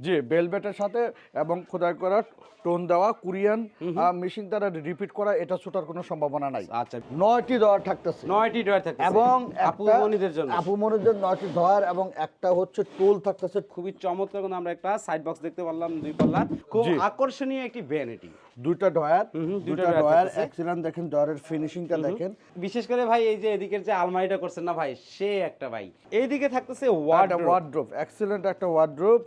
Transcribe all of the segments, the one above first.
জি বেলবেটের সাথে এবং খোদাই করা টোন দেওয়া কোরিয়ান মেশিন দ্বারা রিপিট করা এটা ছোটার কোনো সম্ভাবনা নাই। আচ্ছা। নয়টি দেওয়ার থাকতেছে। নয়টি ড্রয়ার থাকতেছে। এবং আপু একটা- মনিদের জন্য। আপু মনিদের নয়টি ধোয়ার এবং একটা হচ্ছে টোল থাকতেছে। খুবই চমৎকার আমরা একটা সাইড বক্স দেখতে পারলাম দুই পাল্লার। খুব আকর্ষণীয় একটি ভ্যানিটি। দুইটা ডয়ার দুইটা ডয়ার এক্সিলেন্ট দেখেন ডয়ারের ফিনিশিংটা দেখেন। বিশেষ করে ভাই এই যে এদিকের যে আলমারিটা করছেন না ভাই সে একটা ভাই। এইদিকে থাকতেছে একটা ওয়ার্ডরোব ওয়ার্ড্রোপ এক্সিলেন্ট একটা ওয়ার্ড্রোপ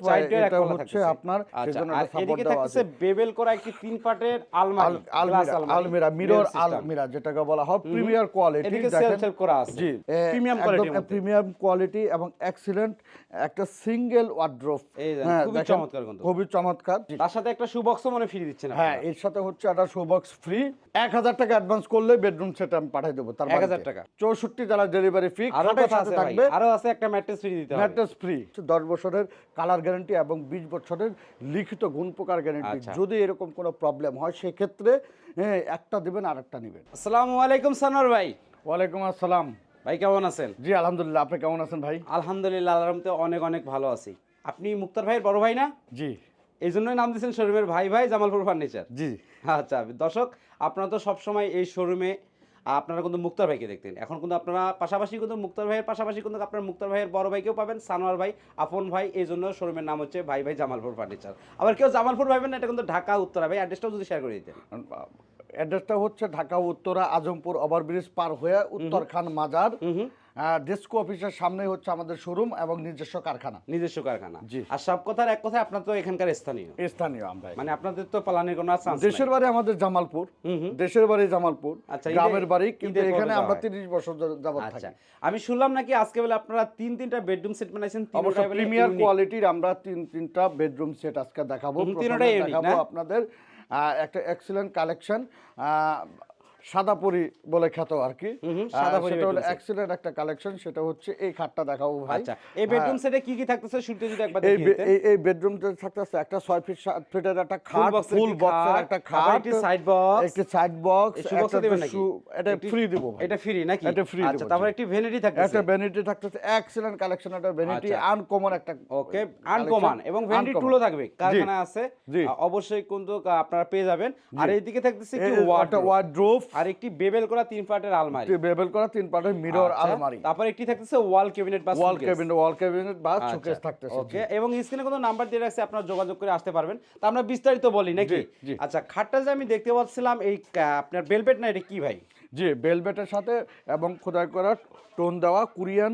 এটা হচ্ছে আপনার আচ্ছা সেজন্য এদিকে থাকতেছে। বেবেল করা একটি তিন পার্টের আলমারি আলমিরা মিরর আলমিরা যেটাকে বলা হয় প্রিমিয়ার কোয়ালিটি এদিকে সেলফ করা আছে। জি প্রিমিয়াম কোয়ালিটির মধ্যে। প্রিমিয়াম কোয়ালিটি এবং এক্সিলেন্ট একটা সিঙ্গেল ওয়ার্ড্রোপ খুবই চমৎকার। খুবই চমৎকার। তার সাথে একটা সুবক্সও মনে ফ্রি দিচ্ছেন হ্যাঁ এর সাথে হচ্ছে একটা শোবক্স ফ্রি এক হাজার টাকা অ্যাডভান্স করলে বেডরুম সেট আমি পাঠিয়ে দেবো তার 1000 বাড়িতে। টাকা। চৌষট্টি যারা ডেলিভারি ফ্রি আরও কথা আছে থাকবে। আরও আছে একটা ম্যাট্রেস ফ্রি দিতে ম্যাট্রেস ফ্রি দশ বছরের কালার গ্যারান্টি এবং বিশ বছরের লিখিত গুণ প্রকার গ্যারান্টি আচ্ছা। যদি এরকম কোনো প্রবলেম হয় সেক্ষেত্রে হ্যাঁ, একটা দিবেন আর একটা নেবেন। আসসালামু আলাইকুম সানোয়ার ভাই। ওয়ালাইকুম আসসালাম। ভাই কেমন আছেন? জি আলহামদুলিল্লাহ আপনি কেমন আছেন ভাই? আলহামদুলিল্লাহ আল্লাহর রহমতে অনেক অনেক ভালো আছি। আপনি মুক্তার ভাইয়ের বড় ভাই না? জি। এই জন্যই নাম দিয়েছেন শোরুমের ভাই ভাই জামালপুর ফার্নিচার। জি। আচ্ছা দর্শক আপনারা তো সবসময় এই শোরুমে আপনারা কিন্তু মুক্তার ভাইকে দেখতেন। এখন কিন্তু আপনারা পাশাপাশি কিন্তু মুক্তার ভাইয়ের পাশাপাশি কিন্তু আপনার মুক্তার ভাইয়ের বড় ভাইকেও পাবেন সানোয়ার ভাই আপন ভাই এই জন্য শোরুমের নাম হচ্ছে ভাই ভাই জামালপুর ফার্নিচার। আবার কেউ জামালপুর ভাইবেন না এটা কিন্তু ঢাকা উত্তরা। ভাই অ্যাড্রেসটাও যদি শেয়ার করে দিতেন। অ্যাড্রেসটা হচ্ছে ঢাকা উত্তরা আজমপুর ওভারব্রিজ পার হয়ে উত্তরখান মাজার। ডেস্কো অফিসের সামনে হচ্ছে আমাদের শোরুম এবং নিজস্ব কারখানা। নিজস্ব কারখানা। জি। আর সব কথার এক কথা আপনার তো এখানকার স্থানীয়। স্থানীয় আমরা মানে আপনাদের তো পালানের কোনো চান্স দেশের বাড়ি আমাদের জামালপুর। দেশের বাড়ি জামালপুর। আচ্ছা, গ্রামের বাড়ি কিন্তু এখানে আমরা হয়। তিরিশ বছর ধরে যাবত আচ্ছা থাকি আমি শুনলাম নাকি আজকে বেলা আপনারা তিন তিনটা বেডরুম সেট বানাইছেন অবশ্য প্রিমিয়ার কোয়ালিটির আমরা তিন তিনটা বেডরুম সেট আজকে দেখাবো। দেখাবো আপনাদের একটা এক্সিলেন্ট কালেকশন সাদাপুরি বলে খ্যাত আর কি। সেটা হলো এক্সিলেন্ট একটা কালেকশন সেটা হচ্ছে এই খাটটা দেখাবো ভাই। আচ্ছা এই বেডরুম সেটে কি কি থাকতেছে শুরুতে যদি একবার এই দিতেন। এই এই বেডরুমটা থাকতেছে একটা ছয় ফিট সাত ফিটের একটা খাট ফুল একটি বক্সের একটা খাট একটি side box, একটি সাইড বক্স দিবেন নাকি? এটা ফ্রি দিব এটা ফ্রি নাকি? এটা free আচ্ছা তারপর। একটি ভ্যানিটি থাকতেছে। একটা ভ্যানিটি থাকতেছে এক্সিলেন্ট কালেকশন একটা ভ্যানিটি আচ্ছা। আনকমন একটা ওকে আনকমন এবং ভ্যানিটি। টুলও থাকবে কারখানা আছে। অবশ্যই কিন্তু আপনারা পেয়ে যাবেন। আর এইদিকে থাকতেছে কি একটা ওয়ার্ডরোব ওয়ার্ড্রোপ আর একটি বেবেল করা তিন পার্টের আলমারি। বেবেল করা তিন পার্টের মিরর আচ্ছা, আলমারি। তারপর একটি থাকতেছে ওয়াল ক্যাবিনেট বা ওয়াল ক্যাবিনেট ওয়াল ক্যাবিনেট বা শোকেস থাকতেছে ওকে এবং স্ক্রিনে কোনো নাম্বার দিয়ে রাখছে আপনারা যোগাযোগ করে আসতে পারবেন। তা আমরা বিস্তারিত বলি নাকি। আচ্ছা খাটটা যে আমি দেখতে পাচ্ছিলাম এই আপনার বেলবেট না এটা কি ভাই? জি বেলবেটের সাথে এবং খোদাই করা টোন দেওয়া কোরিয়ান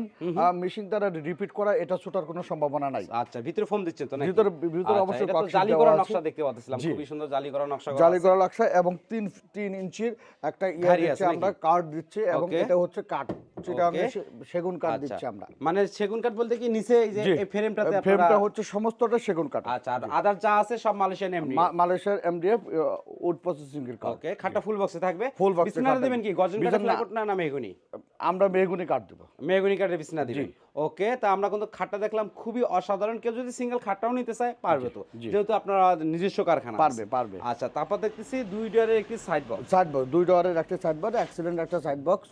মেশিন দ্বারা রিপিট করা এটা ছোটার কোনো সম্ভাবনা নাই। আচ্ছা ভিতরে ফোম দিচ্ছেন তো ভিতরে ভিতরে আচ্ছা, অবশ্যই জালি করা নকশা দেখতে পাচ্ছিলাম খুব খুবই সুন্দর জালি করা নকশা জালি। করা নকশা এবং তিন তিন ইঞ্চির একটা ইয়ার আমরা? কার্ড দিচ্ছি এবং এটা হচ্ছে কাঠ। Okay. সেগুন কাঠ আচ্ছা। দিচ্ছি আমরা। মানে সেগুন কাঠ বলতে কি নিচে এই যে এই ফ্রেমটাতে ফ্রেমটা হচ্ছে সমস্তটা সেগুন কাঠ। আচ্ছা আর আদার যা আছে সব মালয়েশিয়ান এমনি মালয়েশিয়ার এমডিএফ উড প্রসেসিং এর কাঠ। ওকে খাটটা ফুল বক্সে থাকবে। Full box এ দিবেন কি? গর্জন কাঠের বিছানা- না না মেহগুনি? আমরা মেহগুনি কাঠ দেবো। মেহগুনি কাঠের বিছানা দিবেন। ওকে তা আমরা কিন্তু খাটটা দেখলাম খুবই অসাধারণ। কেউ যদি সিঙ্গেল খাটটাও নিতে চায় পারবে তো। যেহেতু আপনারা নিজস্ব কারখানা পারবে পারবে। আচ্ছা তারপর দেখতেছি দুই ডয়ারের একটি সাইড বক্স সাইড বক্স দুই ডলারের একটা সাইড বক্স অ্যাক্সিডেন্ট একটা সাইড বক্স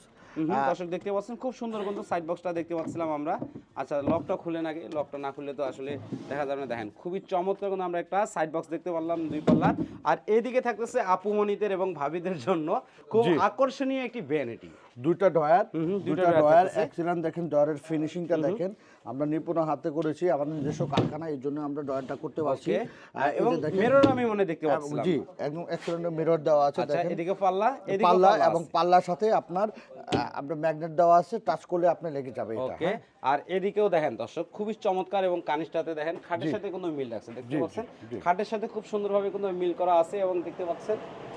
দর্শক দেখতে পাচ্ছেন খুব সুন্দর কিন্তু সাইড বক্সটা দেখতে পাচ্ছিলাম আমরা। আচ্ছা লকটা খুলে নাকি লকটা না খুললে তো আসলে দেখা যাবে না। দেখেন খুবই চমৎকার কিন্তু আমরা একটা সাইড বক্স দেখতে পারলাম দুই পাল্লার আর এইদিকে থাকতেছে আপুমণিদের এবং ভাবিদের জন্য খুব আকর্ষণীয় একটি ভ্যানিটি দুইটা ডয়ার দুইটা ডয়ার। অ্যাক্সিডেন্ট দেখেন ডয়ারের ফিনিশিংটা দেখেন। আমরা নিপুণ হাতে করেছি আমাদের নিজস্ব কারখানা এই জন্য আমরা ডয়ারটা করতে পারছি। এবং মেরর আমি মনে দেখতে পাচ্ছিলাম। জি একদম অ্যাক্সিডেন্ট মিরর দেওয়া আছে আচ্ছা দেখেন। এদিকে পাল্লা এদিকে পাল্লা এবং পাল্লার সাথে আপনার আপনার ম্যাগনেট দেওয়া আছে টাচ করলে আপনি লেগে যাবে এটা ওকে আর এদিকেও দেখেন দর্শক খুবই চমৎকার এবং কানিসটাতে দেখেন খাটের সাথে কোনো মিল রাখছে দেখতে পাচ্ছেন? খাটের সাথে খুব সুন্দরভাবে কোনো মিল করা আছে এবং দেখতে পাচ্ছেন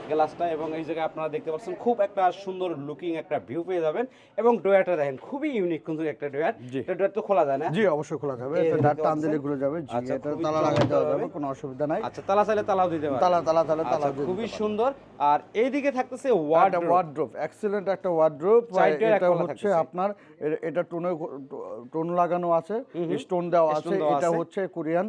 গ্লাসটা এবং এই জায়গায় আপনারা দেখতে পাচ্ছেন খুব একটা সুন্দর লুকিং একটা ভিউ পেয়ে যাবেন এবং ডোয়ারটা দেখেন খুবই ইউনিক কিন্তু একটা ডোয়ার এটা ডোয়ার তো খোলা যায় না? জি অবশ্যই খোলা যাবে। এটা ডাট টান দিলে? ঘুরে যাবে। জি আচ্ছা, এটা তালা লাগাই দেওয়া যাবে। কোনো অসুবিধা নাই। আচ্ছা তালা চাইলে তালাও দিতে পারেন। তালা তালা তালা তালা আচ্ছা, খুবই সুন্দর। আর এইদিকে থাকতেছে ওয়ার্ডরোব ওয়ার্ড্রোপ এক্সিলেন্ট একটা এক এটা হচ্ছে আপনার এটা টোনে টোন লাগানো আছে স্টোন দেওয়া আছে। এটা হচ্ছে কোরিয়ান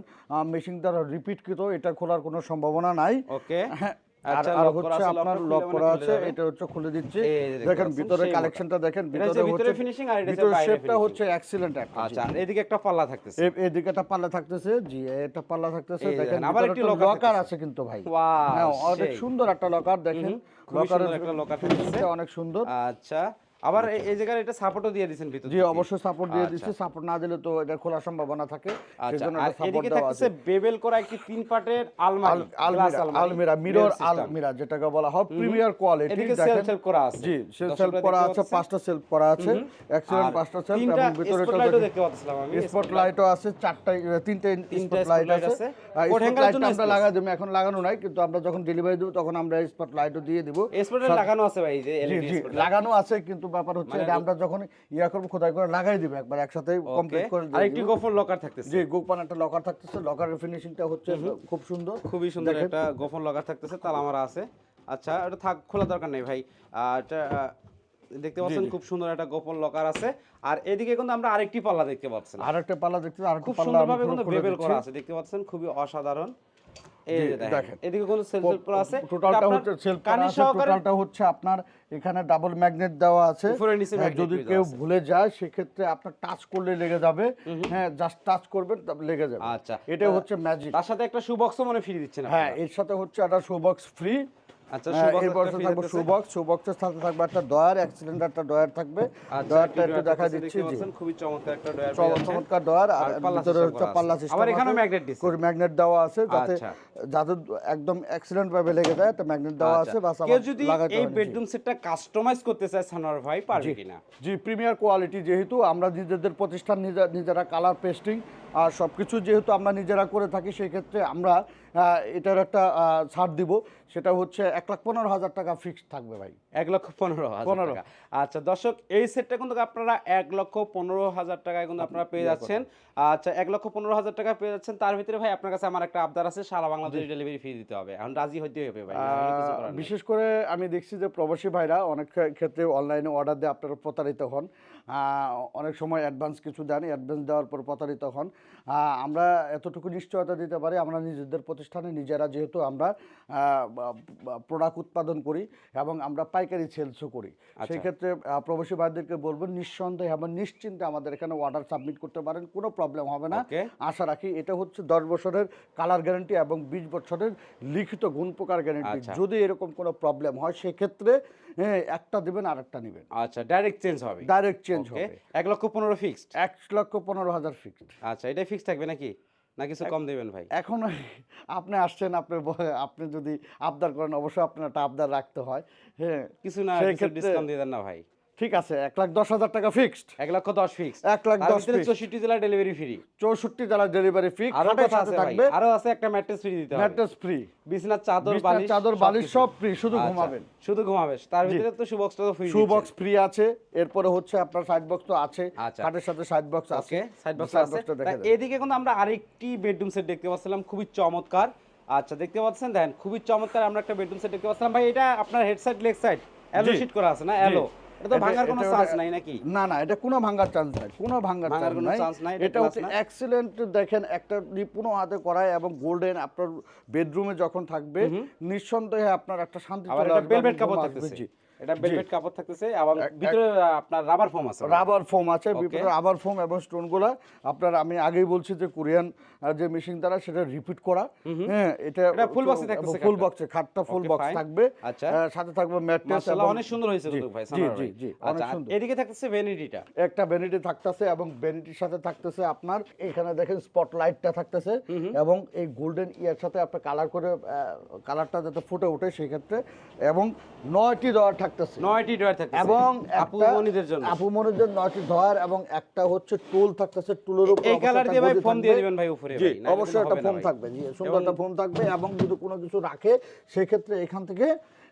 মেশিন দ্বারা রিপিট কৃত এটা খোলার কোনো সম্ভাবনা নাই। ওকে হ্যাঁ আর আচ্ছা, হচ্ছে আপনার লক করা আছে এটা হচ্ছে খুলে দিচ্ছি। দেখেন ভিতরে কালেকশনটা দেখেন ভিতরে ভিতরে হচ্ছে আর এটা ভিতরে শেপটা হচ্ছে এক্সিলেন্ট একটা আচ্ছা এদিকে একটা পাল্লা থাকতেছে। এদিকে একটা পাল্লা থাকতেছে জি এটা পাল্লা থাকতেছে দেখেন আবার একটি লকার আছে কিন্তু ভাই। ওয়াও হ্যাঁ অনেক সুন্দর একটা লকার দেখেন। লকারের একটা লকার থাকতেছে। অনেক সুন্দর। আচ্ছা। আবার এই- এই জায়গায় এটা সাপোর্টও দিয়ে দিয়েছেন ভিতর জি। অবশ্যই সাপোর্ট দিয়ে আচ্ছা। সাপোর্ট না দিলে তো এটা খোলার সম্ভাবনা থাকে। আচ্ছা। সেজন্য এটা সাপোর্ট দেওয়া আছে। বেবেল করা একটি তিন পাটের আলমারি আলমিরা মিরর। আলমিরা যেটাকে বলা হয়। প্রিমিয়ার কোয়ালিটি এদিকে সেলফ সেলফ করা আছে। জি সেলফ দর্শকরা করা আছে পাঁচটা সেলফ করা আছে। এক্সিলেন্ট পাঁচটা সেলফ এবং ভিতরে spotlightও দেখতে পাচ্ছিলাম আমি স্পট লাইটও আছে চারটা তিনটে তিনটা স্পট লাইট আছে। আর স্পট জন্য আমরা। লাগাই দেবো এখন লাগানো নাই কিন্তু আমরা যখন ডেলিভারি দেবো তখন আমরা স্পট লাইটও দিয়ে দিব। স্পটে লাগানো আছে ভাই এই যে এলইডি স্পটলাইট লাগানো আছে কিন্তু ব্যাপার হচ্ছে মানে এটা আমরা যখন ইয়া করব খোদাই করে লাগাই দিবে একবার একসাথে কমপ্লিট করে আর একটি দিব। গোপন লকার থাকতেছে। জি গোপান একটা লকার থাকতেছে লকারের ফিনিশিংটা হচ্ছে খুব সুন্দর। খুবই সুন্দর একটা গোপন লকার থাকতেছে তালা মারা আছে। আচ্ছা এটা থাক খোলা দরকার নেই ভাই। আর এটা দেখতে পাচ্ছেন খুব সুন্দর একটা গোপন লকার আছে। আর এদিকে কিন্তু আমরা আরেকটি পাল্লা দেখতে পাচ্ছেন আরেকটা পাল্লা দেখতে আরেকটা খুব সুন্দরভাবে কিন্তু বেবেল করা আছে দেখতে পাচ্ছেন? খুবই অসাধারণ। এই যে দেখেন দেখেন। এদিকে কোনো সেলফ সেলফ আছে? টোটালটা হচ্ছে সেলফ কানি করা আছে সহকারে টোটালটা হচ্ছে আপনার এখানে ডাবল ম্যাগনেট দেওয়া আছে। হ্যাঁ, যদি কেউ ভুলে যায় সেক্ষেত্রে আপনার টাচ করলে লেগে যাবে। হ্যাঁ জাস্ট টাচ করবেন লেগে যাবে। আচ্ছা। এটা হচ্ছে ম্যাজিক তার সাথে একটা সুবক্সও মনে ফ্রি দিচ্ছেন হ্যাঁ এর সাথে হচ্ছে একটা শোবক্স ফ্রি আচ্ছা এরপর থাকবে। দিতেছে। শোবক্স সাথে থাকবে। একটা ডয়ার অ্যাক্সিডেন্ট একটা ডয়ার থাকবে। আচ্ছা, ডয়ারটা একটু দেখা দিচ্ছি জি খুবই চমৎকার একটা ডয়ার চমৎকার চমৎকার ডয়ার আর আর ভিতরে হচ্ছে পাল্লা সিস্টেম আবার এখানেও magnet দিছে। করে ম্যাগনেট দেওয়া আছে যাতে আচ্ছা। যাতে একদম অ্যাক্সিডেন্ট ভাবে লেগে যায় ম্যাগনেট দেওয়া আছে বাস আচ্ছা। কেউ যদি এই বেডরুম সেটটা কাস্টমাইজ করতে চায় সানোয়ার ভাই পারবে কিনা? জি প্রিমিয়ার কোয়ালিটি যেহেতু আমরা নিজেদের প্রতিষ্ঠান নিজে- নিজেরা কালার পেস্টিং আর সব কিছু যেহেতু আমরা নিজেরা করে থাকি সেই ক্ষেত্রে আমরা এটার একটা ছাড় দিব। সেটা হচ্ছে এক লাখ পনেরো হাজার টাকা ফিক্সড থাকবে ভাই। এক লক্ষ পনেরো পনেরো। আচ্ছা দর্শক এই সেটটা কিন্তু আপনারা এক লক্ষ পনেরো হাজার টাকায় কিন্তু আপনারা পেয়ে যাচ্ছেন। আচ্ছা এক লক্ষ পনেরো হাজার টাকা পেয়ে যাচ্ছেন। তার ভিতরে ভাই আপনার কাছে আমার একটা আবদার আছে। সারা বাংলাদেশ ডেলিভারি ফি দিতে হবে। এখন রাজি হইতে হবে ভাই। বিশেষ করে আমি দেখছি যে প্রবাসী ভাইরা অনেক ক্ষে- ক্ষেত্রে অনলাইনে অর্ডার দিয়ে আপনারা প্রতারিত হন। অনেক সময় অ্যাডভান্স কিছু দেন অ্যাডভান্স দেওয়ার পর প্রতারিত হন। আমরা এতটুকু নিশ্চয়তা দিতে পারি আমরা নিজেদের প্রতিষ্ঠানে নিজেরা যেহেতু আমরা প্রোডাক্ট উৎপাদন করি এবং আমরা পাইকারি সেলসও করি। আচ্ছা। সেই ক্ষেত্রে প্রবাসী ভাইদেরকে বলব নিঃসন্দেহে এবং নিশ্চিন্তে আমাদের এখানে অর্ডার সাবমিট করতে পারেন কোনো প্রবলেম হবে না। আশা রাখি এটা হচ্ছে দশ বছরের কালার গ্যারান্টি এবং বিশ বছরের লিখিত গুণ প্রকার গ্যারান্টি আচ্ছা। যদি এরকম কোনো প্রবলেম হয় সেক্ষেত্রে একটা দেবেন আর একটা নেবেন। আচ্ছা ডাইরেক্ট চেঞ্জ হবে। ডাইরেক্ট চেঞ্জ হবে। এক লক্ষ পনেরো ফিক্সড এক লক্ষ পনেরো হাজার ফিক্সড আচ্ছা এটাই ফিক্স থাকবে নাকি? না কিছু কম দেবেন ভাই? এখন আপনি আসছেন আপনি আপনি যদি আবদার করেন অবশ্যই আপনার একটা আবদার রাখতে হয়। হ্যাঁ কিছু না ডিসকাউন্ট দিয়ে দেন না ভাই। ঠিক আছে এক লাখ দশ হাজার টাকা ফিক্সড এক লক্ষ দশ ফিক্স এক লাখ দশ। চৌষট্টি জেলা ডেলিভারি ফ্রি চৌষট্টি জেলা ডেলিভারি ফি আরও কথা আছে থাকবে। আরও আছে একটা ম্যাট্রেস ফ্রি দিতে হবে। ম্যাট্রেস ফ্রি বিছনার চাদর বালিশ চাদর বালিশ সব ফ্রি শুধু আচ্ছা, ঘুমাবেন। শুধু ঘুমাবে তার ভিতরে তো সুবক্সটা তো ফ্রি শু বক্স ফ্রি আছে। এরপরে হচ্ছে আপনার সাইড বক্স তো আছে। আচ্ছা। খাটের সাথে সাইড বক্স আছে। সাইড বক্স আছে। এদিকে কিন্তু আমরা আরেকটি বেডরুম সেট দেখতে পাচ্ছিলাম খুবই চমৎকার। আচ্ছা দেখতে পাচ্ছেন? দেখেন খুবই চমৎকার আমরা একটা বেডরুম সেট দেখতে পাচ্ছিলাম। ভাই এটা আপনার হেড সাইড লেগ সাইড অ্যালো জি। শিট করা আছে না? অ্যালো এটা তো ভাঙার কোনো চান্স নাই নাকি না না এটা কোনো ভাঙার চান্স নাই কোনো ভাঙার ভাঙার চান্স নাই এটা হচ্ছে? এক্সিলেন্ট দেখেন একটা নিপুণ হাতে করায় এবং গোল্ডেন আপনার বেডরুমে যখন থাকবে নিঃসন্দেহে আপনার একটা শান্তি চলে আসবে বেলভেট কাপড় থাকতেছে জি। এটা বেলভেট কাপড় থাকতেছে এবং ভিতরে আপনার রাবার ফোম আছে। রাবার ফোম আছে ভিতরে রাবার ফোম এবং স্টোনগুলা আপনার আমি আগেই বলছি যে কোরিয়ান যে মেশিন দ্বারা সেটা রিপিট করা। হ্যাঁ এটা এটা box এ থাকতেছে ফুল। বক্সে খাটটা ফুল বক্স থাকবে। আচ্ছা। সাথে থাকবে ম্যাট্রেস মাশাআল্লাহ অনেক সুন্দর হয়েছে কিন্তু ভাই জি জি জি অনেক আচ্ছা সুন্দর। এদিকে থাকতেছে ভ্যানিটিটা একটা ভ্যানিটি থাকতেছে এবং ভ্যানিটির সাথে থাকতেছে আপনার এখানে দেখেন স্পট লাইটটা থাকতেছে এবং এই গোল্ডেন ইয়ার সাথে আপনার কালার করে কালারটা যাতে ফুটে ওঠে সেই ক্ষেত্রে এবং নয়টি দেওয়ার থাকতেছে। নয়টি ড্রয়ার থাকতেছে। এবং আপু একটা- মনিদের জন্য। আপু মনিদের নয়টি ড্রয়ার এবং একটা হচ্ছে টুল থাকতেছে টুলের উপর এই কালার দিয়ে ভাই ফোন দিয়ে দিবেন ভাই উপরে জি অবশ্যই একটা হবে না ফোম ভাই। থাকবে। জি সুন্দর একটা ফোন থাকবে এবং যদি কোনো কিছু রাখে সেক্ষেত্রে এখান থেকে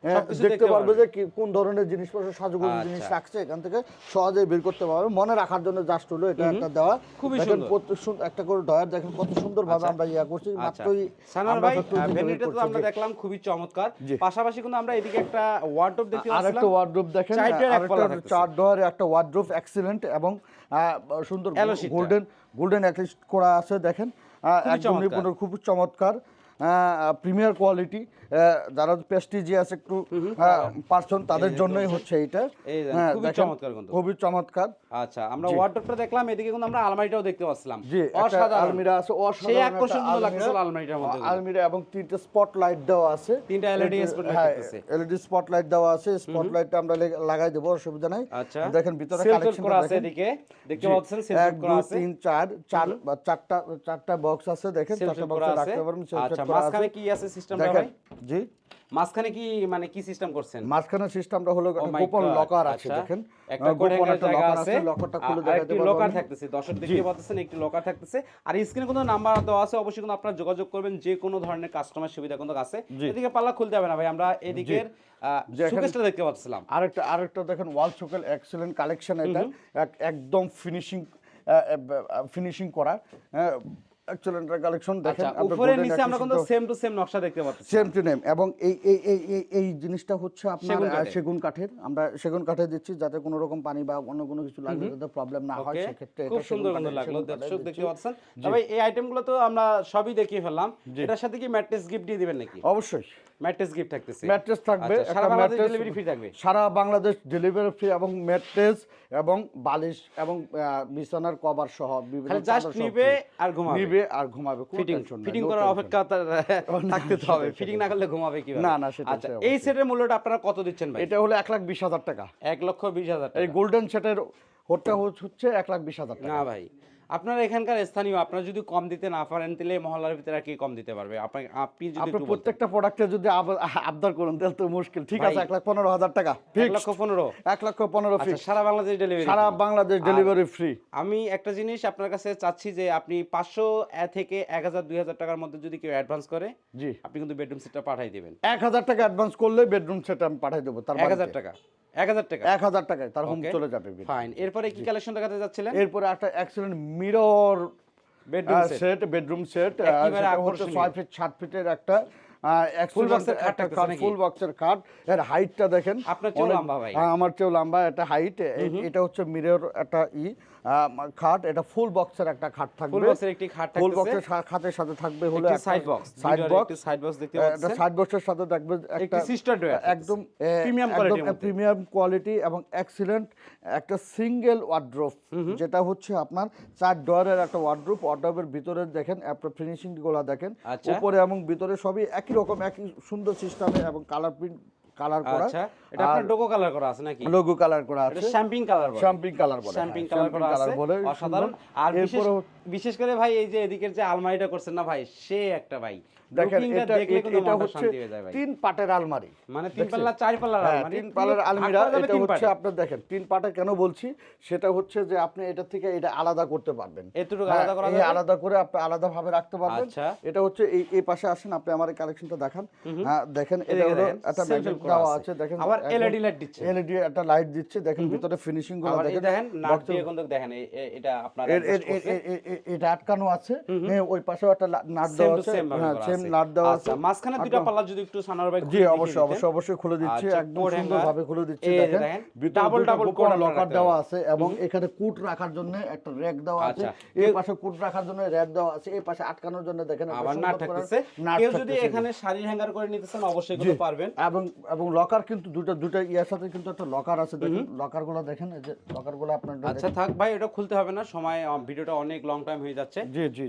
দেখতে দেখতে পারবে। যে কোন ধরনের জিনিসপত্র সাজুগুজু আচ্ছা। জিনিস রাখছে এখান থেকে সহজেই বের করতে পারবে। মনে রাখার জন্য জাস্ট হলো এটা একটা দেওয়া। খুবই সুন্দর। একটা করে ডয়ার দেখেন কত সুন্দরভাবে আচ্ছা। আমরা ইয়া করছি। আচ্ছা। মাত্রই আমরা ভাই ভ্যানিটিটা তো আমরা দেখলাম খুবই চমৎকার। পাশাপাশি কিন্তু আমরা এদিকে একটা ওয়ার্ডরোব দেখতে আর একটা পাচ্ছিলাম। ওয়ার্ড্রোপ দেখেন চার আরেকটা চার ডয়ারে একটা ওয়ার্ড্রোপ এক্সিলেন্ট এবং সুন্দর গোল্ডেন গোল্ডেন অ্যাটলিস্ট করা আছে দেখেন। খুবই খুব চমৎকার। প্রিমিয়ার কোয়ালিটি যারা প্রেস্টিজিয়াস একটু পার্সন তাদের জন্যই হচ্ছে এটা হ্যাঁ, খুবই চমৎকার কিন্তু। খুবই চমৎকার। আচ্ছা আমরা ওয়ার্ডরোবটা দেখলাম এদিকে কিন্তু আমরা আলমারিটাও দেখতে পাচ্ছিলাম। জি অসাধারণ। আলমিরা আছে সেই অসাধারণ একটা আকর্ষণীয় আলমিরা। আলমারিটার মধ্যে আলমিরা এবং তিনটে স্পটলাইট দেওয়া আছে। তিনটা spotlight হ্যাঁ থাকতেছে। এলইডি স্পটলাইট দেওয়া আছে স্পটলাইটটা আমরা লাগাই দেবো অসুবিধা নাই। আচ্ছা। দেখেন ভিতরে কালেকশন করা আছে এদিকে দেখতে পাচ্ছেন সেলফ করা আছে। তিন চার চার বা চারটা চারটা বক্স আছে দেখেন চারটা বক্সে রাখতে পারবেন আচ্ছা মাঝখানে। কি আছে সিস্টেমটা ভাই? জি। মাঝখানে কি মানে কি সিস্টেম করছেন? মাঝখানে সিস্টেমটা হলো Oh গোপন লকার আছে আচ্ছা। দেখেন। একটা গোপন একটা লকার আছে। লকারটা খুলে লকার থাকতেছে দর্শক দেখতে পাচ্ছেন একটি লকার থাকতেছে। আর স্ক্রিনে কোনো নাম্বার দেওয়া আছে অবশ্যই কিন্তু আপনারা যোগাযোগ করবেন যে কোনো ধরনের কাস্টমার সুবিধা কিন্তু আছে। এদিকে পাল্লা খুলতে হবে না ভাই আমরা এদিকের সুকেশটা দেখতে পাচ্ছিলাম। আরেকটা আরেকটা দেখেন ওয়াল এক্সেলেন্ট কালেকশন এটা। একদম ফিনিশিং ফিনিশিং করা। এক্সেলেন্ট কালেকশন দেখেন আচ্ছা উপরে নিচে আমরা কিন্তু সেম টু সেম নকশা দেখতে পাচ্ছি। সেম টু নেম এবং এই এই এই এই- জিনিসটা হচ্ছে আপনার সেগুন কাঠের। আমরা সেগুন কাঠে দিচ্ছি যাতে কোনো রকম পানি বা অন্য কোনো কিছু লাগলে যাতে প্রবলেম না হয় সেক্ষেত্রে খুব সুন্দর লাগল দর্শক দেখতে পাচ্ছেন। তবে এই আইটেমগুলো তো আমরা সবই দেখিয়ে ফেললাম। এটার সাথে কি ম্যাট্রেস গিফট দিয়ে দিবেন নাকি? অবশ্যই। ম্যাট্রেস গিফট থাকতেছে। ম্যাট্রেস থাকবে আচ্ছা, সারা বাংলাদেশ ডেলিভারি ফ্রি থাকবে। সারা বাংলাদেশ ডেলিভারি ফ্রি এবং ম্যাট্রেস এবং বালিশ এবং বিছানার কভার সহ বিভিন্ন জাস্ট নিবে আর ঘুমাবে। নিবে আর ঘুমাবে ফিটিং ফিটিং করার অপেক্ষা থাকতে হবে ফিটিং না করলে ঘুমাবে কি না, না, সেটা আচ্ছা এই সেটের মূল্যটা আপনারা কত দিচ্ছেন ভাই? এটা হলো এক লাখ বিশ হাজার টাকা। এক লক্ষ বিশ হাজার এই গোল্ডেন সেটের হোটটা হচ্ছে এক লাখ বিশ হাজার টাকা। না ভাই আপনারা এখানকার স্থানীয় আপনারা যদি কম দিতে না পারেন তাহলে মহল্লার ভিতরে কি কম দিতে পারবে? আপনি আপনি যদি আপনি প্রত্যেকটা প্রোডাক্টে যদি আবদার করুন তাহলে তো মুশকিল। ঠিক আছে এক লাখ পনেরো হাজার টাকা এক লক্ষ পনেরো। এক লক্ষ পনেরো আচ্ছা সারা বাংলাদেশ ডেলিভারি সারা বাংলাদেশ ডেলিভারি ফ্রি আমি একটা জিনিস আপনার কাছে চাচ্ছি যে আপনি পাঁচশো থেকে এক হাজার দুই হাজার টাকার মধ্যে যদি কেউ অ্যাডভান্স করে জি। আপনি কিন্তু বেডরুম সেটটা পাঠাই দেবেন। এক হাজার টাকা অ্যাডভান্স করলে বেডরুম সেট আমি পাঠিয়ে দেবো তার এক হাজার টাকা। এক হাজার টাকা। এক হাজার টাকায় তার হোম চলে যাবে ফাইন এরপরে কি কালেকশন দেখাতে যাচ্ছিলেন? এরপরে একটা excellent mirror bedroom set bedroom set হচ্ছে ছয় ফিট সাত ফিটের একটা থাকতেছে নাকি? ফুল বক্সের কাট এর হাইটটা দেখেন আপনার চেয়েও লম্বা ভাই। আমার চেয়েও লম্বা একটা হাইট এটা হচ্ছে মিরর একটা ই। খাট এটা ফুল বক্সের একটা খাট থাকবে ফুল বক্সের একটি খাট থাকবে ফুল বক্সের খাটের সাথে থাকবে হলো একটি সাইড বক্স সাইড বক্স একটি সাইড বক্স দেখতে পাচ্ছেন সাইড বক্সের সাথে থাকবে একটা drawer থাকতেছে। একদম quality র মধ্যে। প্রিমিয়াম কোয়ালিটি এবং এক্সিলেন্ট একটা সিঙ্গেল ওয়ার্ড্রোপ যেটা হচ্ছে আপনার চার ডয়ারের একটা ওয়ার্ড্রোপ ওয়ার্ড্রোপের ভিতরে দেখেন আপনার ফিনিশিংগুলো দেখেন আচ্ছা। উপরে এবং ভিতরে সবই একই রকম একই সুন্দর সিস্টেমে এবং কালার প্রিন্ট কালার করা। আচ্ছা এটা আপনার লোগো কালার করা আছে নাকি? লোগো কালার করা এটা আছে। শ্যাম্পিং কালার বলে। শ্যাম্পিং কালার বলে শ্যাম্পিং হ্যাঁ, কালার করা আছে। বলে অসাধারণ। আর বিশেষ বিশেষ করে ভাই এই যে এদিকের যে আলমারিটা করছেন না ভাই সে একটা ভাই। দেখেন এটা এটা হচ্ছে তিন পাটের আলমারি। মানে তিন পাল্লা চার পাল্লার হ্যাঁ, আলমারি। তিন পাল্লার আলমিরা এটা হচ্ছে। দেখেন তিন পাটা কেন বলছি? সেটা হচ্ছে যে আপনি এটা থেকে এটা আলাদা করতে পারবেন। এতটুকু হ্যাঁ, আলাদা করা যাবে? আলাদা করে আপনি আলাদা ভাবে রাখতে পারবেন। আচ্ছা। এটা হচ্ছে এই এই পাশে আসেন আপনি আমার কালেকশনটা দেখান। হ্যাঁ দেখেন এটা হলো একটা self ম্যাগনেট দেওয়া আছে। দেখেন। আবার LED light দিচ্ছে। এলইডি একটা লাইট দিচ্ছে দেখেন ভিতরে ফিনিশিংগুলো দেখেন। দেখেন নাট দিয়ে কিন্তু দেখেন এটা আপনার এটা আটকানো আছে। হ্যাঁ ওই পাশেও একটা নাট দেওয়া আছে। হ্যাঁ সেম। নাট দেওয়া আছে। আচ্ছা, মাঝখানে দুইটা পাল্লা যদি একটু সানার ভাই জি অবশ্যই অবশ্যই অবশ্যই খুলে দিচ্ছি। আচ্ছা, একদম খুলে দিচ্ছি দেখেন। দুটো কোড আপনারা লকার দেওয়া আছে এবং এখানে কুট রাখার জন্য একটা র‍্যাক দেওয়া আছে। আচ্ছা, এই পাশে কুট রাখার জন্য র‍্যাক দেওয়া আছে এই পাশে আটকানোর জন্য দেখেন আবার নাট থাকতেছে কেউ যদি এখানে শাড়ি হ্যাঙ্গার করে নিতে চান অবশ্যই কিন্তু পারবেন। এবং এবং লকার কিন্তু দুটো দুটো ইয়ার সাথে কিন্তু একটা লকার আছে দেখেন। লকারগুলো দেখেন এই যে লকারগুলো আপনার আচ্ছা থাক ভাই এটা খুলতে হবে না সময় ভিডিওটা অনেক লং টাইম হয়ে যাচ্ছে।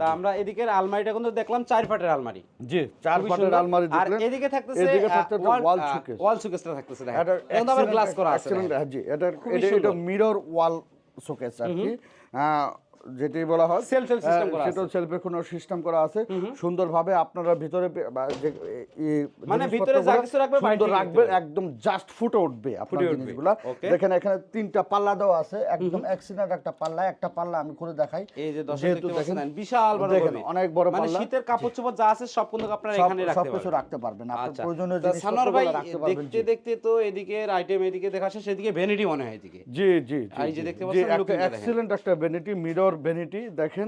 তা আমরা এদিকের আলমারিটা কিন্তু দেখলাম চার পাটের আলমারি। জি চার পাটের আলমারি আর এদিকে থাকতেছে এদিকে ওয়াল সুকেস ওয়াল শোকেসটা থাকতেছে দেখেন। এটা আবার গ্লাস করা আছে excellent, দেখেন। হ্যাঁ, জি এটা এটা মিরর ওয়াল শোকেস আর কি। যেটি বলা হয় self system করা সেটা সেলফের কোনো সিস্টেম করা আছে। সুন্দরভাবে আপনারা ভিতরে মানে ভিতরে যা কিছু রাখবে সুন্দর রাখবে একদম জাস্ট ফুটে উঠবে আপনার জিনিসগুলো। দেখেন এখানে তিনটা পাল্লা দেওয়া আছে একদম অ্যাক্সিডেন্ট একটা পাল্লা একটা পাল্লা আমি করে দেখাই। এই যে দর্শক যেহেতু দেখেন বিশাল বড় দেখেন, অনেক বড় পাল্লা। মানে শীতের কাপড় চোপড় যা আছে সব কিন্তু আপনারা এখানে রাখতে পারবেন সবকিছু পারবেন। রাখতে পারবেন। আপনার আচ্ছা। প্রয়োজনীয় তা সানোয়ার ভাই দেখতে দেখতে তো এদিকে আইটেম এদিকে দেখা শেষ এদিকে ভ্যানিটি মনে হয় এদিকে। জি জি এই যে দেখতে পাচ্ছেন এক্সিলেন্ট একটা ভ্যানিটি মিরর ভ্যানিটি দেখেন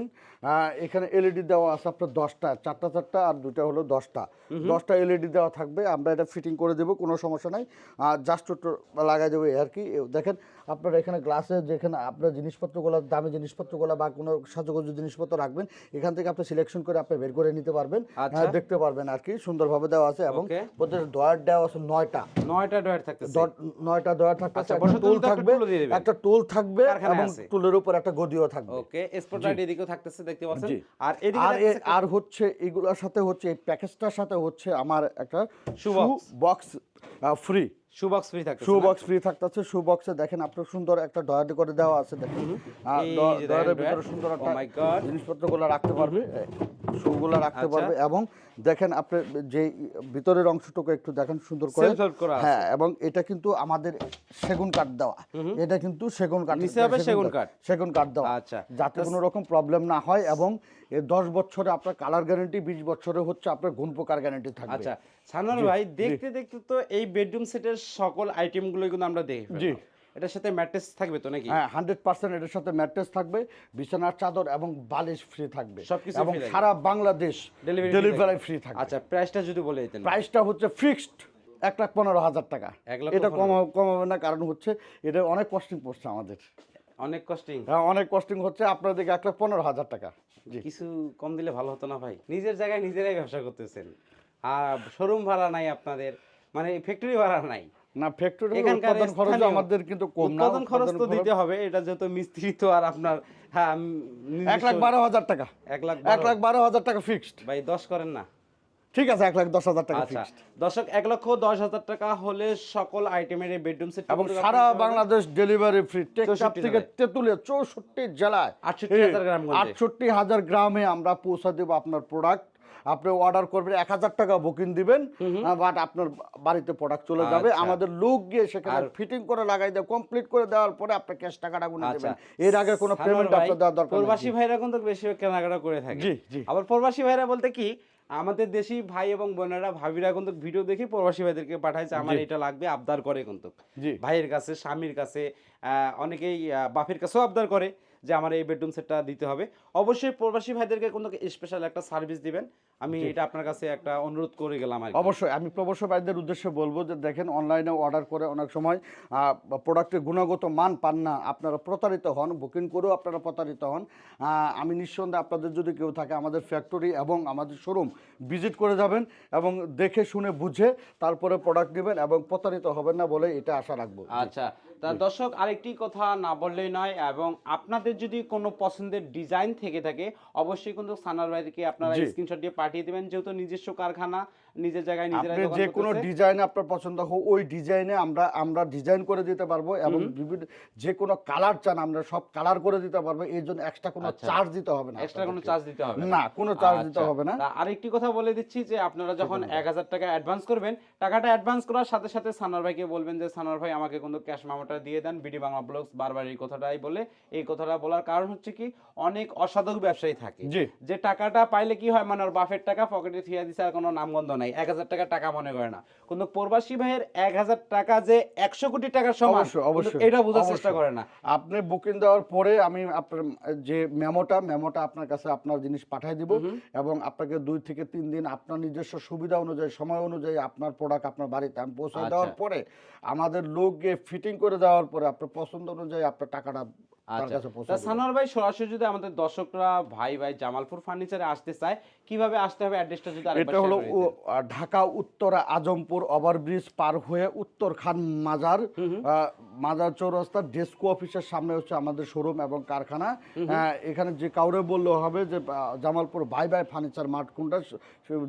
এখানে এলইডি দেওয়া আছে আপনার দশটা চারটা চারটা আর দুটা হলো দশটা। দশটা এলইডি দেওয়া থাকবে আমরা এটা ফিটিং করে দেবো কোনো সমস্যা নাই। জাস্ট একটু লাগাই দেবো আর কি। দেখেন আপনার এখানে গ্লাসে যেখানে আপনার জিনিসপত্রগুলো দামি জিনিসপত্রগুলো বা কোনো সাজগোজ জিনিসপত্র রাখবেন এখান থেকে আপনি সিলেকশন করে আপনি বের করে নিতে পারবেন। আচ্ছা। হ্যাঁ, দেখতে পারবেন আর কি সুন্দরভাবে দেওয়া আছে এবং. ওদের দয়ার দেওয়া আছে নয়টা। নয়টা ডয়ার থাকতেছে। দট- নয়টা দেওয়া থাকবে আচ্ছা, একটা টুল থাকবে একটা টুল থাকবে এবং টুলের উপর একটা গদিও থাকবে। ওকে স্পটলাইট এদিকেও থাকতেছে দেখতে পাচ্ছেন। আর আর হচ্ছে এগুলোর সাথে হচ্ছে এই প্যাকেজটার সাথে হচ্ছে আমার একটা shoe box free shoe box free থাকতেছে শু বক্স ফ্রি থাকতেছে। শু বক্সে দেখেন আপনার সুন্দর একটা ডয়ার করে দেওয়া আছে দেখেন। ডয়ারের ভিতরে সুন্দর Oh একটা জিনিসপত্রগুলো রাখতে পারবে। শুগুলো রাখতে আচ্ছা। পারবে এবং দেখেন আপনি যে ভিতরের অংশটুকু একটু দেখেন সুন্দর করে। হ্যাঁ এবং এটা কিন্তু আমাদের সেগুন কাঠ দেওয়া এটা কিন্তু সেগুন কাঠ নিচে হবে সেগুন কাঠ। সেগুন কাঠ দেওয়া আচ্ছা। যাতে কোনো রকম প্রবলেম না হয় এবং এ দশ বছরে আপনার কালার গ্যারান্টি বিশ বছরে হচ্ছে আপনার গুণ পোকার গ্যারান্টি থাকবে আচ্ছা সানোয়ার ভাই দেখতে দেখতে তো এই বেডরুম সেটের সকল আইটেমগুলো কিন্তু আমরা দেখে। জি। এটার সাথে ম্যাট্রেস থাকবে তো নাকি? হ্যাঁ হান্ড্রেড পার্সেন্ট এটার সাথে ম্যাট্রেস থাকবে বিছানার চাদর এবং বালিশ ফ্রি থাকবে। সবকিছু এবং সারা বাংলাদেশ ডেলিভারি ফ্রি থাকবে। আচ্ছা প্রাইসটা যদি বলে দিতেন। প্রাইসটা হচ্ছে ফিক্সড এক লাখ পনেরো হাজার টাকা। এটা কম কমা- কমাবে না কারণ হচ্ছে এটা অনেক কস্টিং পড়ছে আমাদের। অনেক কস্টিং হ্যাঁ অনেক কস্টিং হচ্ছে আপনাদেরকে এক লাখ পনেরো হাজার টাকা। জি। কিছু কম দিলে ভালো হতো না ভাই। নিজের জায়গায় নিজেরাই ব্যবসা করতেছেন। আর শোরুম ভাড়া নাই আপনাদের মানে ফ্যাক্টরি ভাড়া নাই। না ফ্যাক্টরি উৎপাদন খরচ আমাদের কিন্তু কম না উৎপাদন খরচ তো দিতে হবে এটা যেহেতু মিস্ত্রি তো আর আপনার হ্যাঁ এক লাখ বারো হাজার টাকা। এক লাখ এক লাখ বারো হাজার টাকা ফিক্সড ভাই দশ করেন না। ঠিক আছে এক লাখ দশ হাজার টাকা আচ্ছা। ফিক্সড দর্শক এক লক্ষ দশ হাজার টাকা হলে সকল আইটেমের এই বেডরুম সেট এবং সারা বাংলাদেশ ডেলিভারি ফ্রি টেকচাপ থেকে। তেঁতুলিয়া চৌষট্টি জেলায়। 68,000 গ্রামগঞ্জে। আটষট্টি হাজার গ্রামে আমরা পৌঁছে দেবো আপনার প্রোডাক্ট আপনি অর্ডার করবেন এক হাজার টাকা বুকিং দিবেন বাট আপনার বাড়িতে প্রোডাক্ট চলে যাবে। আচ্ছা। আমাদের লোক গিয়ে সেখানে ফিটিং করে লাগাই দেয় কমপ্লিট করে দেওয়ার পরে আপনি ক্যাশ টাকাটা গুনে আচ্ছা। দেবেন। এর আগে কোনো পেমেন্ট আপনার দেওয়ার দরকার প্রবাসী ভাইরা কিন্তু বেশি কেনাকাটা করে থাকে। জি, জি। আবার প্রবাসী ভাইরা বলতে কি আমাদের দেশি ভাই এবং বোনেরা ভাবিরা কিন্তু ভিডিও দেখে প্রবাসী ভাইদেরকে পাঠাইছে আমার এটা লাগবে আবদার করে কিন্তু। ভাইয়ের কাছে স্বামীর কাছে অনেকেই বাপের কাছেও আবদার করে। যে আমার এই বেডরুম সেটটা দিতে হবে। অবশ্যই প্রবাসী ভাইদেরকে কোনো স্পেশাল একটা সার্ভিস দিবেন। আমি এটা আপনার কাছে একটা অনুরোধ করে গেলাম আর অবশ্যই আমি প্রবাসী ভাইদের উদ্দেশ্যে বলব যে দেখেন অনলাইনে অর্ডার করে অনেক সময় প্রোডাক্টের গুণগত মান পান না আপনারা প্রতারিত হন বুকিং করেও আপনারা প্রতারিত হন। আমি নিঃসন্দেহে আপনাদের যদি কেউ থাকে আমাদের ফ্যাক্টরি এবং আমাদের শোরুম ভিজিট করে যাবেন এবং দেখে শুনে বুঝে তারপরে প্রোডাক্ট নেবেন এবং প্রতারিত হবেন না বলে এটা আশা রাখব। আচ্ছা তা দর্শক আরেকটি কথা না বললেই নয় এবং আপনাদের যদি কোনো পছন্দের ডিজাইন থেকে থাকে অবশ্যই কিন্তু সানার ভাইকে আপনারা। স্ক্রিনশট দিয়ে পাঠিয়ে দেবেন যেহেতু নিজস্ব কারখানা নিজের জায়গায় আপনি যে কোনো ডিজাইন আপনার পছন্দ হোক ওই ডিজাইনে আমরা আমরা ডিজাইন করে দিতে পারব এবং বিভিন্ন যে কোনো কালার চান আমরা সব কালার করে দিতে পারব এর জন্য এক্সট্রা কোনো আচ্ছা। চার্জ দিতে হবে না এক্সট্রা কোনো চার্জ দিতে হবে না। কোনো চার্জ দিতে আচ্ছা, হবে না। আরেকটি কথা বলে দিচ্ছি যে আপনারা যখন এক হাজার টাকা অ্যাডভান্স করবেন টাকাটা অ্যাডভান্স করার সাথে সাথে সানোয়ার ভাইকে বলবেন যে সানার ভাই আমাকে কিন্তু ক্যাশ মামাটা দিয়ে দেন বিডি বাংলা ব্লগস বারবার এই কথাটাই বলে। এই কথাটা বলার কারণ হচ্ছে কি অনেক অসাধু ব্যবসায়ী থাকে যে টাকাটা পাইলে কি হয় মানে ওর বাপের টাকা পকেটে থিয়া দিছে আর কোনো নামগন্ধ নাই। এক হাজার টাকা টাকা মনে করে না। কিন্তু প্রবাসী ভাইয়ের এক হাজার টাকা যে একশো কোটি টাকার সমান অবশ্যই, এটা বোঝার চেষ্টা করে না। আপনি বুকিং দেওয়ার পরে আমি আপনার যে মেমোটা মেমোটা আপনার কাছে আপনার জিনিস পাঠিয়ে দিব এবং আপনাকে দুই থেকে তিন দিন আপনার নিজস্ব সুবিধা অনুযায়ী সময় অনুযায়ী আপনার প্রোডাক্ট আপনার বাড়িতে আমি পৌঁছে আচ্ছা। দেওয়ার পরে আমাদের লোক গিয়ে ফিটিং করে দেওয়ার পরে আপনার পছন্দ অনুযায়ী আপনার টাকাটা আচ্ছা। সানোয়ার ভাই সরাসরি যদি আমাদের দর্শকরা ভাই ভাই জামালপুর ফার্নিচারে আসতে চায় কীভাবে আসতে হবে অ্যাড্রেসটা যদি এটা হলো ঢাকা উত্তর আজমপুর ওভারব্রিজ পার হয়ে উত্তর খান মাজার আহ, মাজার চৌরাস্তা ডেস্কো অফিসের সামনে হচ্ছে আমাদের শোরুম এবং কারখানা। আহ, এখানে যে কাউরে বললেও হবে যে জামালপুর বাই বাই ফার্নিচার মার্ট কোনটা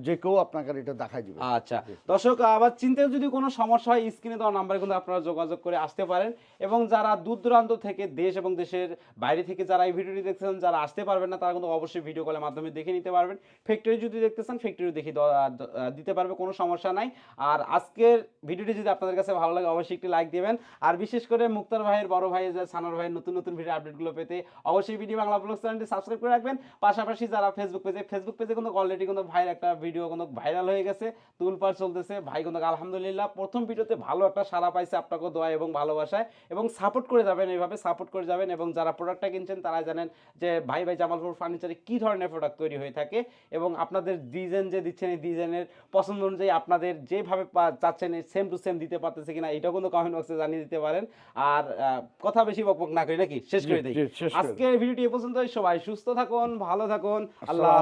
যে কেউ আপনাকে এটা দেখাই দিবে। আচ্ছা। দর্শক আবার চিন্তায় যদি কোনো সমস্যা হয় স্ক্রিনে দেওয়া নাম্বারে কিন্তু আপনারা যোগাযোগ করে আসতে পারেন। এবং যারা দূর দূরান্ত থেকে দেশ এবং দেশের বাইরে থেকে যারা এই ভিডিওটি দেখতেছেন যারা আসতে পারবেন না তারা কিন্তু অবশ্যই ভিডিও কলের মাধ্যমে দেখে নিতে পারবেন। ফ্যাক্টরি যদি দেখতেছেন ফ্যাক্টরি দেখে দিতে পারবে কোনো সমস্যা নাই। আর আজকের ভিডিওটি যদি আপনাদের কাছে ভালো লাগে অবশ্যই একটি লাইক দিবেন। আর বিশেষ বিশেষ করে মুক্তার ভাইয়ের, বড় ভাই যে সানোয়ার ভাইয়ের নতুন নতুন ভিডিও আপডেটগুলো পেতে অবশ্যই ভিডিও বাংলা ব্লগ চ্যানেলটি সাবস্ক্রাইব করে রাখবেন। পাশাপাশি যারা ফেসবুক পেজে ফেসবুক পেজে কিন্তু অলরেডি কিন্তু ভাইয়ের একটা ভিডিও কিন্তু ভাইরাল হয়ে গেছে তুলপার চলতেছে। ভাই কিন্তু আলহামদুলিল্লাহ প্রথম ভিডিওতে ভালো একটা সারা পাইছে আপনাকে দোয়া এবং ভালোবাসায় এবং সাপোর্ট করে যাবেন এইভাবে সাপোর্ট করে যাবেন এবং যারা প্রোডাক্টটা কিনছেন তারা জানেন যে ভাই ভাই জামালপুর ফার্নিচারে কি ধরনের প্রোডাক্ট তৈরি হয়ে থাকে এবং আপনাদের ডিজাইন যে দিচ্ছেন, এই ডিজাইনের পছন্দ অনুযায়ী আপনাদের যেভাবে চাচ্ছেন সেম টু সেম দিতে পারতেছে কিনা, এটাও কিন্তু কমেন্ট বক্সে জানিয়ে দিতে পারেন। আর কথা বেশি বকবক না করি নাকি? শেষ করে দিই। আজকের ভিডিওটি এ পর্যন্তই। সবাই সুস্থ থাকুন ভালো থাকুন। আল্লাহ